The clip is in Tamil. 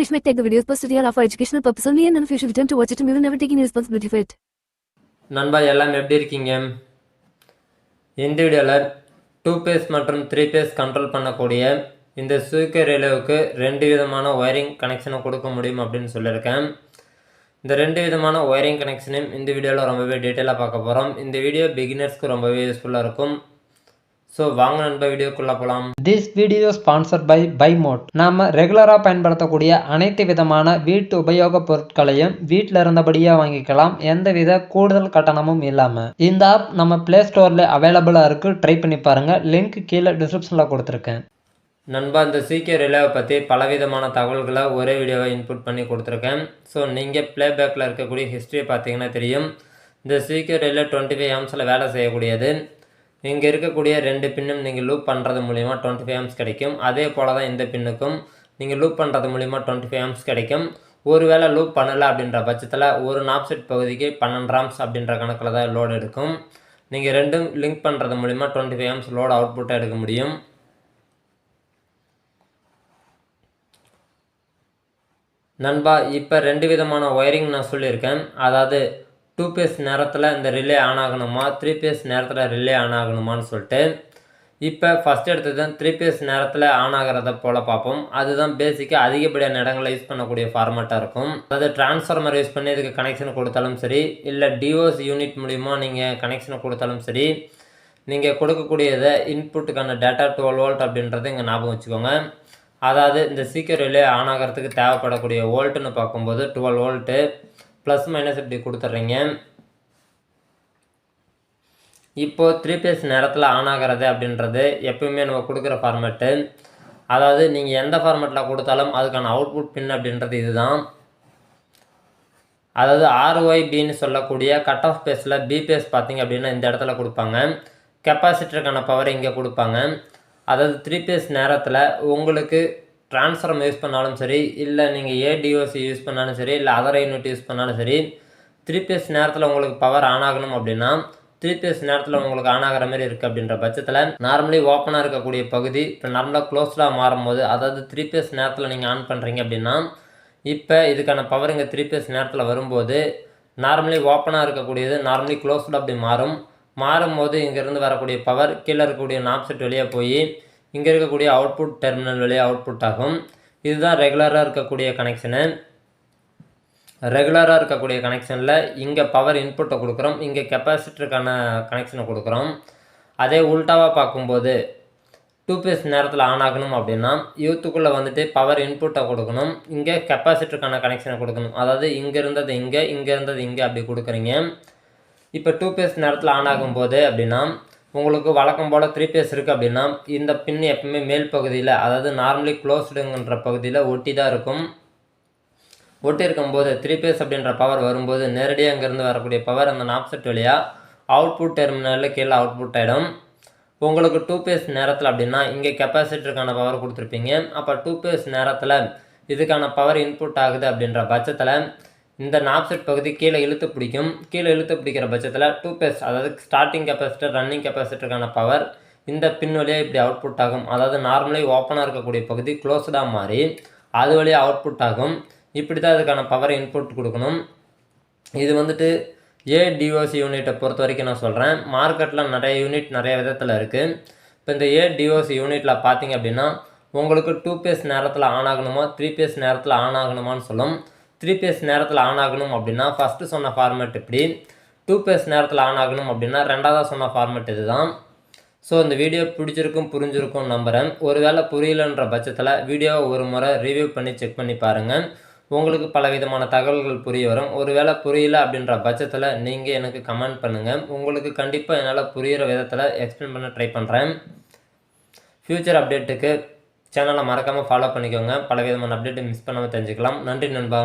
Please may take the videos posted here are for educational purpose only and if you should attempt to watch it, we will never take any responsibility for it. நண்பா எல்லாம் எப்படி இருக்கீங்க? இந்த வீடியோவில் டூ பேஸ் மற்றும் த்ரீ பேஸ் கண்ட்ரோல் பண்ணக்கூடிய இந்த சுவிக்கர் ரிலேவுக்கு ரெண்டு விதமான ஒயரிங் கனெக்ஷனை கொடுக்க முடியும் அப்படின்னு சொல்லியிருக்கேன். இந்த ரெண்டு விதமான ஒயரிங் கனெக்ஷனையும் இந்த வீடியோவில் ரொம்பவே டீட்டெயிலாக பார்க்க போகிறோம் இந்த வீடியோ பிகினர்ஸ்க்கு ரொம்பவே யூஸ்ஃபுல்லாக இருக்கும். ஸோ வாங்க நண்பா வீடியோக்குள்ளே போகலாம் திஸ் வீடியோ ஸ்பான்சர்ட் பை பைமோட் நாம ரெகுலராக பயன்படுத்தக்கூடிய அனைத்து விதமான வீட்டு உபயோகப் பொருட்களையும் வீட்டில் இருந்தபடியே வாங்கிக்கலாம். எந்தவித கூடுதல் கட்டணமும் இல்லாமல் இந்த ஆப் நம்ம ப்ளே ஸ்டோரில் அவைலபிளாக இருக்குது ட்ரை பண்ணி பாருங்கள் லிங்க் கீழே டிஸ்கிரிப்ஷனில் கொடுத்துருக்கேன். நண்பா இந்த சீக்கிய ரிலேவை பற்றி பலவிதமான தகவல்களை ஒரே வீடியோவை இன்புட் பண்ணி கொடுத்துருக்கேன். ஸோ நீங்கள் ப்ளேபேக்கில் இருக்கக்கூடிய ஹிஸ்ட்ரியை பார்த்தீங்கன்னா தெரியும். இந்த சீக்கிய ரிலே டுவெண்ட்டி ஃபைவ் ஆம்ஸில் வேலை செய்யக்கூடியது. இங்கே இருக்கக்கூடிய ரெண்டு பின்னும் நீங்கள் லூப் பண்ணுறது மூலிமா டுவெண்ட்டி ஃபைவ் ஆம்ஸ் கிடைக்கும். அதே போல் தான் இந்த பின்னுக்கும் நீங்கள் லூப் பண்ணுறது மூலிமா டுவெண்ட்டி ஃபைவ் ஆம்ஸ் கிடைக்கும். ஒருவேளை லூப் பண்ணலை அப்படின்ற பட்சத்தில் ஒரு நாப்செட் பகுதிக்கு பன்னெண்டு ஆம்ஸ் அப்படின்ற கணக்கில் தான் லோடு எடுக்கும். நீங்கள் ரெண்டும் லிங்க் பண்ணுறது மூலிமா டுவெண்ட்டி ஃபைவ் ஆம்ஸ் லோடு அவுட்புட்டாக எடுக்க முடியும். நண்பா இப்போ ரெண்டு விதமான ஒயரிங் நான் சொல்லியிருக்கேன். அதாவது டூ பேஸ் நேரத்தில் இந்த ரிலே ஆன் ஆகணுமா? த்ரீ பேஸ் நேரத்தில் ரிலே ஆன் ஆகணுமான்னு சொல்லிட்டு இப்போ ஃபஸ்ட் எடுத்தது த்ரீ பேஸ் நேரத்தில் ஆன் ஆகிறத போல் பார்ப்போம். அதுதான் பேசிக்காக அதிகப்படியான இடங்களில் யூஸ் பண்ணக்கூடிய ஃபார்மேட்டாக இருக்கும். அதாவது டிரான்ஸ்ஃபார்மர் யூஸ் பண்ணி இதுக்கு கனெக்ஷன் கொடுத்தாலும் சரி இல்லை டிஓஸ் யூனிட் மூலிமா நீங்கள் கனெக்ஷன் கொடுத்தாலும் சரி நீங்கள் கொடுக்கக்கூடியதை இன்புட்டுக்கான டேட்டா டுவெல் வோல்ட் அப்படின்றத இங்கே ஞாபகம் வச்சுக்கோங்க. அதாவது இந்த சீக்கிரம் ரிலே ஆன் ஆகிறதுக்கு தேவைப்படக்கூடிய வோல்ட்டுன்னு பார்க்கும்போது டுவெல் வோல்ட்டு ப்ளஸ் மைனஸ் இப்படி கொடுத்துட்றீங்க. இப்போது த்ரீ பேஸ் நேரத்தில் ஆன் ஆகிறது அப்படின்றது எப்பயுமே நம்ம கொடுக்குற ஃபார்மேட்டு அதாவது நீங்கள் எந்த ஃபார்மேட்டில் கொடுத்தாலும் அதுக்கான அவுட்புட் பின் அப்படின்றது இதுதான். அதாவது ஆர்ஒய்பின்னு சொல்லக்கூடிய கட் ஆஃப் பேஸில் பி பேஸ் பார்த்தீங்க அப்படின்னா இந்த இடத்துல கொடுப்பாங்க. கெப்பாசிட்டருக்கான பவர் இங்கே கொடுப்பாங்க. அதாவது த்ரீ பேஸ் நேரத்தில் உங்களுக்கு ட்ரான்ஸ்ஃபார்ம் யூஸ் பண்ணாலும் சரி இல்லை நீங்கள் ஏடிஓசி யூஸ் பண்ணாலும் சரி இல்லை அதர் யூனிட் யூஸ் பண்ணாலும் சரி த்ரீ பேஸ் நேரத்தில் உங்களுக்கு பவர் ஆன் ஆகணும் அப்படின்னா த்ரீ பேஸ் நேரத்தில் உங்களுக்கு ஆன் ஆகிற மாதிரி இருக்குது அப்படின்ற பட்சத்தில் நார்மலி ஓப்பனாக இருக்கக்கூடிய பகுதி இப்போ நார்மலாக க்ளோஸ்டாக மாறும்போது அதாவது த்ரீ பேஸ் நேரத்தில் நீங்கள் ஆன் பண்ணுறீங்க அப்படின்னா இப்போ இதுக்கான பவர் இங்கே த்ரீ பேஸ் நேரத்தில் வரும்போது நார்மலி ஓப்பனாக இருக்கக்கூடியது நார்மலி க்ளோஸ்டு அப்படி மாறும். மாறும்போது இங்கேருந்து வரக்கூடிய பவர் கீழே இருக்கக்கூடிய நாப்செட் வெளியே போய் இங்கே இருக்கக்கூடிய அவுட்புட் டெர்மினல் வழியாக அவுட்புட் ஆகும். இதுதான் ரெகுலராக இருக்கக்கூடிய கனெக்ஷனு ரெகுலராக இருக்கக்கூடிய கனெக்ஷனில் இங்கே பவர் இன்புட்டை கொடுக்குறோம். இங்கே கெப்பாசிட்டருக்கான கனெக்ஷனை கொடுக்குறோம். அதே உல்ட்டாவாக பார்க்கும்போது டூ பேஸ் நேரத்தில் ஆன் ஆகணும் அப்படின்னா யூத்துக்குள்ளே வந்துட்டு பவர் இன்புட்டை கொடுக்கணும். இங்கே கெப்பாசிட்டருக்கான கனெக்ஷனை கொடுக்கணும். அதாவது இங்கே இருந்தது இங்கே இங்கே இருந்தது இங்கே அப்படி கொடுக்குறீங்க. இப்போ டூ பேஸ் நேரத்தில் ஆன் ஆகும்போது அப்படின்னா உங்களுக்கு வழக்கம் போல் த்ரீ பேஸ் இருக்குது அப்படின்னா இந்த பின் எப்பவுமே மேல் பகுதியில் அதாவது நார்மலி க்ளோஸ்டுங்கிற பகுதியில் ஒட்டி தான் இருக்கும். ஒட்டி இருக்கும்போது த்ரீ பேஸ் அப்படின்ற பவர் வரும்போது நேரடியாக அங்கேருந்து வரக்கூடிய பவர் அந்த நாப்செட் வழியாக அவுட்புட் டெர்மினலில் கீழே அவுட்புட் ஆகிடும் உங்களுக்கு டூ பேஸ் நேரத்தில் அப்படின்னா இங்கே கெப்பாசிட்டருக்கான பவர் கொடுத்துருப்பீங்க. அப்போ டூ பேஸ் நேரத்தில் இதுக்கான பவர் இன்புட் ஆகுது அப்படின்ற பட்சத்தில் இந்த நாப்செட் பகுதி கீழே இழுத்து பிடிக்கும். கீழே இழுத்து பிடிக்கிற பட்சத்தில் டூ பேஸ் அதாவது ஸ்டார்டிங் கெப்பாசிட்டர் ரன்னிங் கெப்பாசிட்டருக்கான பவர் இந்த பின் வழியாக இப்படி அவுட்புட் ஆகும். அதாவது நார்மலி ஓப்பனாக இருக்கக்கூடிய பகுதி க்ளோஸ்டாக மாறி அது வழியாக அவுட்புட் ஆகும். இப்படி தான் அதுக்கான பவர் இன்புட் கொடுக்கணும். இது வந்துட்டு ஏடிஓசி யூனிட்டை பொறுத்த வரைக்கும் நான் சொல்கிறேன் மார்க்கெட்டில் நிறைய யூனிட் நிறைய விதத்தில் இருக்குது இப்போ இந்த ஏடிஓசி யூனிட்டில் பார்த்தீங்க அப்படின்னா உங்களுக்கு டூ பேஸ் நேரத்தில் ஆன் ஆகணுமா த்ரீ பேஸ் நேரத்தில் ஆன் ஆகணுமான்னு சொல்லும். த்ரீ பேஸ் நேரத்தில் ஆன் ஆகணும் அப்படின்னா ஃபஸ்ட்டு சொன்ன ஃபார்மேட் இப்படி டூ பேஸ் நேரத்தில் ஆன் ஆகணும் அப்படின்னா ரெண்டாவதாக சொன்ன ஃபார்மேட் இதுதான். ஸோ இந்த வீடியோ பிடிச்சிருக்கும் புரிஞ்சிருக்கும் நம்புகிறேன் ஒருவேளை புரியலன்ற பட்சத்தில் வீடியோவை ஒரு முறை ரிவ்யூ பண்ணி செக் பண்ணி பாருங்கள் உங்களுக்கு பல விதமான தகவல்கள் புரிய வரும். ஒருவேளை புரியல அப்படின்ற பட்சத்தில் நீங்கள் எனக்கு கமெண்ட் பண்ணுங்கள் உங்களுக்கு கண்டிப்பாக என்னால் புரிகிற விதத்தில் எக்ஸ்பிளைன் பண்ண ட்ரை பண்ணுறேன் ஃப்யூச்சர் அப்டேட்டுக்கு சேனலை மறக்காமல் ஃபாலோ பண்ணிக்கோங்க. பல விதமான அப்டேட்டை மிஸ் பண்ணாமல் தெரிஞ்சுக்கலாம். நன்றி நண்பா.